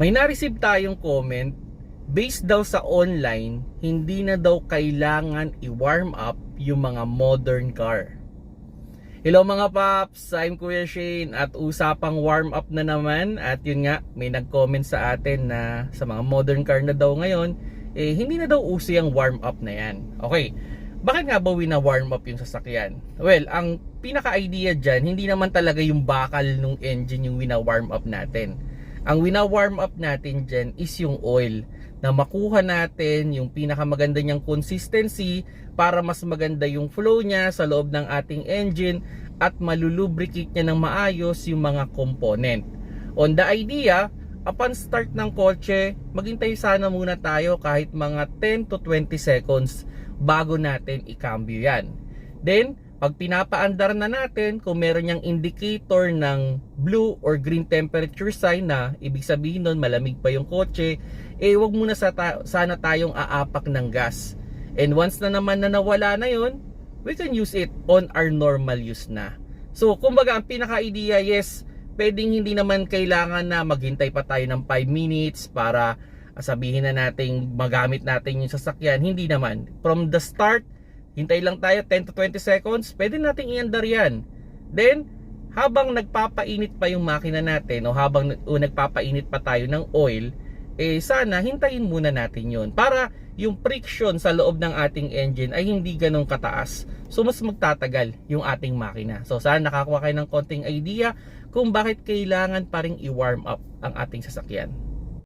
May na-receive tayong comment based daw sa online, hindi na daw kailangan i-warm up yung mga modern car. Hello mga paps, I'm Kuya Shane at usapang warm up na naman at yun nga, may nag-comment sa atin na sa mga modern car na daw ngayon, eh hindi na daw uso yung warm up na yan. Okay, bakit nga ba wina-warm up yung sasakyan? Well, ang pinaka-idea dyan, hindi naman talaga yung bakal ng engine yung wina-warm up natin. Ang wina-warm up natin dyan is yung oil na makuha natin yung pinakamaganda niyang consistency para mas maganda yung flow niya sa loob ng ating engine at malulubricate niya ng maayos yung mga component. On the idea, upon start ng kotse, maghintay sana muna tayo kahit mga 10 to 20 seconds bago natin ikambyo yan. Then, pag pinapaandar na natin, kung meron niyang indicator ng blue or green temperature sign na ibig sabihin nun malamig pa yung kotse, eh wag muna sa ta- sana tayong aapak ng gas. And once na naman na nawala na yon, we can use it on our normal use na. So, kumbaga, ang pinaka-idea, yes, pwedeng hindi naman kailangan na maghintay pa tayo ng 5 minutes para sabihin na nating magamit natin yung sasakyan. Hindi naman. From the start, hintay lang tayo 10 to 20 seconds, pwede nating iandar yan. Then, habang nagpapainit pa yung makina natin o habang o nagpapainit pa tayo ng oil, eh sana hintayin muna natin yon para yung friction sa loob ng ating engine ay hindi ganong kataas. So mas magtatagal yung ating makina. So sana nakakuha kayo ng konting idea kung bakit kailangan pa ring i-warm up ang ating sasakyan.